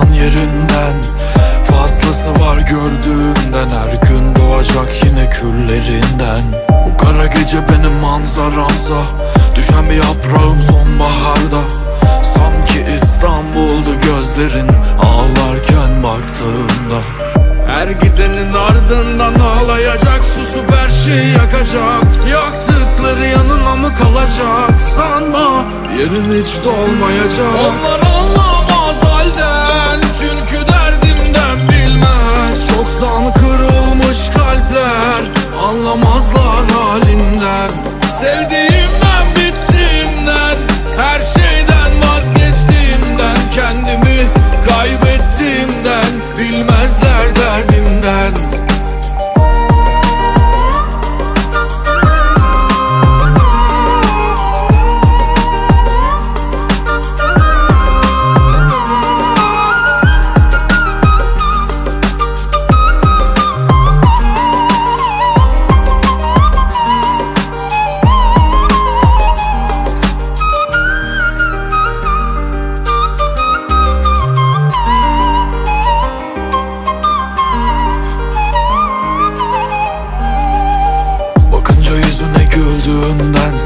kalkan yerinden. Fazlası var gördüğünden Her gün doğacak yine küllerinden. Bu kara gece benim manzaramsa Düşen bir yaprağım sonbaharda. Sanki İstanbul'du gözlerin Ağlarken baktığımda her gidenin ardından ağlayacak Susup her şeyi yakacak. Yaktıkları yanına mı kalacak? Sanma yerin hiç dolmayacak. Onlar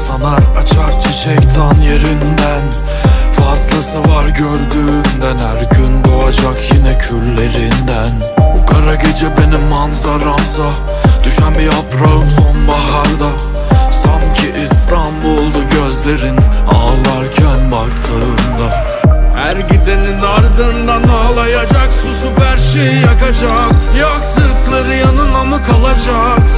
Sanar açar çiçek tan yerinden. Fazlası var gördüğünden Her gün doğacak yine küllerinden. Bu kara gece benim manzaramsa Düşen bir yaprağım sonbaharda. Sanki İstanbul'da gözlerin Ağlarken baktığımda. Her gidenin ardından ağlayacak Susup her şeyi yakacak. Yaktıkları yanına mı kalacak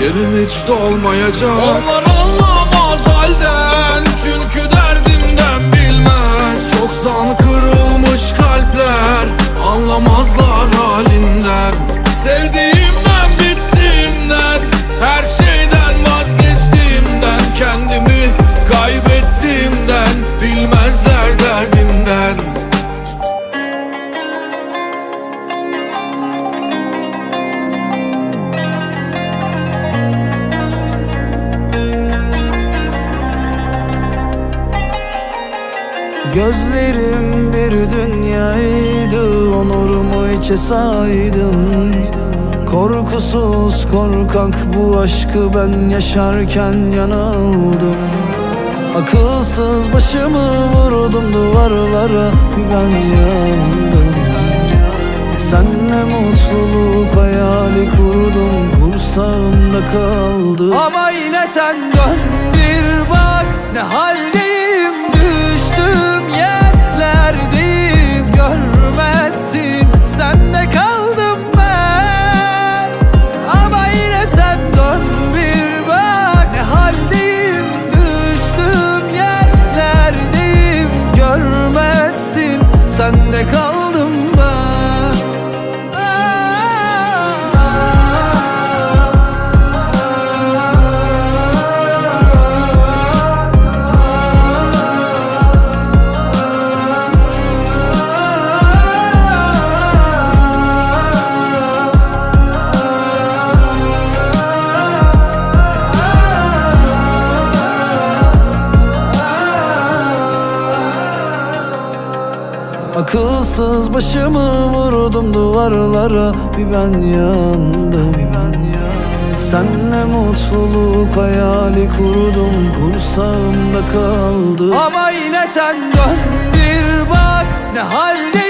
yerin hiç dolmayacak. Onlar anlamaz halden Çünkü derdimden bilmez. Çoktan kırılmış kalpler Anlamazlar halinden. Sevdiğimden Gözlerim bir dünyaydı Onurumu içe saydım. Korkusuz korkak bu aşkı ben yaşarken yanıldım. Akılsız başımı vurdum duvarlara bir ben yandım. Senle mutluluk hayali kurdum kursağımda kaldı Ama yine sen dön bir bak ne haldeyim your Akılsız başımı vurdum duvarlara bir ben yandım. Senle mutluluk hayali kurdum kursağımda kaldı Ama yine sen dön bir bak ne haldeyim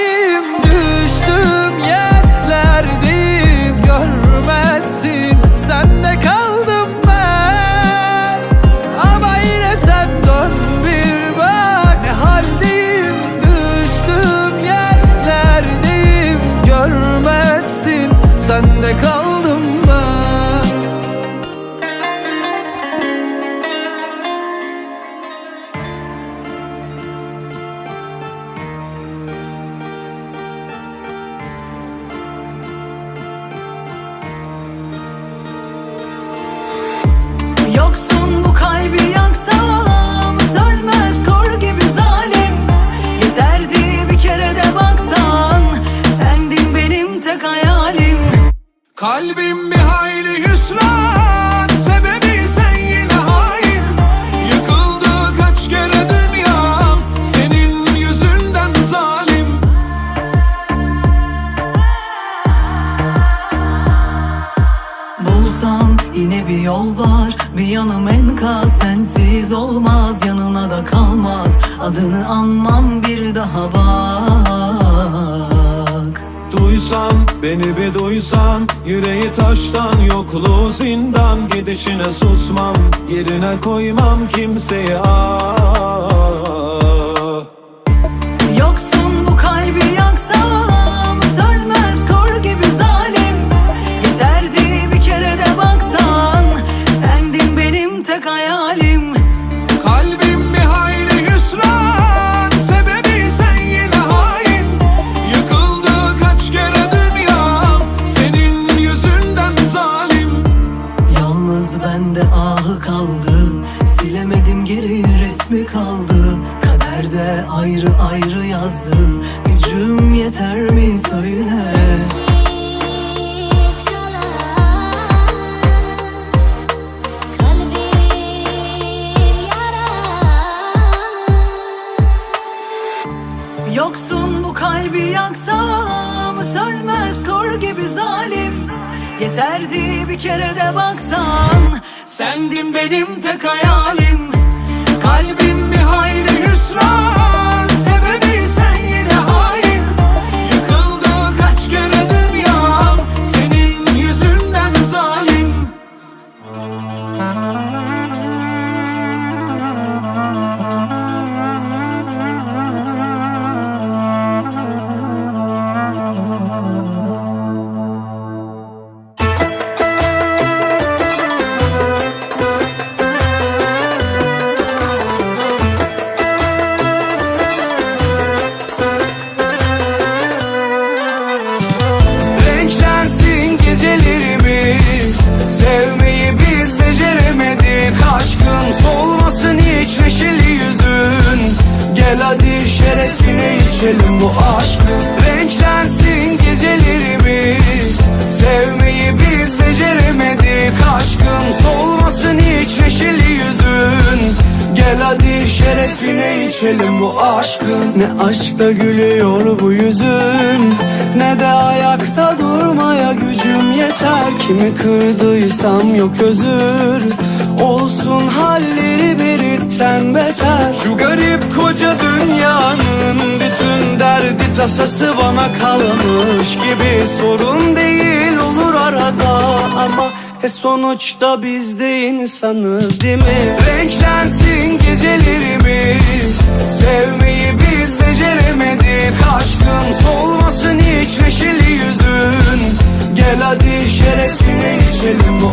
Yüreği taştan yokluğu zindan Gidişine susmam Yerine koymam kimseyi ah kaldı. Silemedim geri resmi kaldı. Kaderde ayrı ayrı yazdım Gücüm yeter mi söyle? Sensiz Yoksun bu kalbi yaksam Sönmez kor gibi zalim. Yeterdi bir kere de baksan Sendin benim tek hayalim. Kalbim bir hayli hüsran içelim bu aşkı Renklensin gecelerimiz. Sevmeyi biz beceremedik Aşkın solmasın hiç neşeli yüzün. Gel hadi şerefine içelim bu aşkın. Ne aşkta gülüyor bu yüzün. Ne de ayakta durmaya gücüm yeter. Kimi kırdıysam yok özür Olsun halleri biritten beter. Şu garip koca dünyanın bütün derdi tasası bana kalmış gibi. Sorun değil olur arada ama e sonuçta biz de insanız değil mi? Renklensin gecelerimiz Sevmeyi biz beceremedik. Aşkın solmasın hiç neşeli yüzün. Gel hadi şerefine içelim bu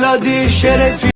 Hadi şerefine